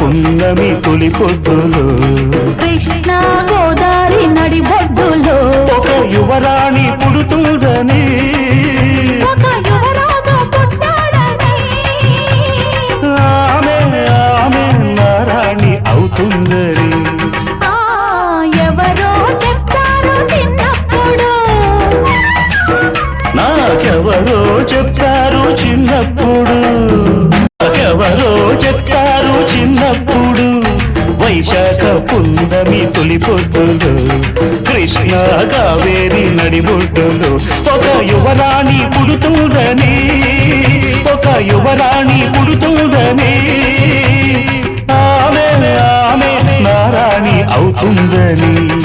పున్నమి తొలి పొద్దులో కృష్ణ గోదావరి నడిబొడ్డులో ఒక యువరాణి పుడుతుందని. ఆమె ఆమె నారాణి అవుతుందని. ఆ ఎవరో చెప్పారు చిన్నప్పుడు. నాకెవరో చెప్పారు చిన్నప్పుడు. నాకెవరో చెప్పారు చిన్నప్పుడు వైశాఖ పుందమి తొలి పొద్దులు కృష్ణ కావేరి నడిబొడ్డులు. ఒక యువరాణి పుడుతుందని ఒక యువరాణి పుడుతుందని. ఆమె ఆమె నారాణి అవుతుందని.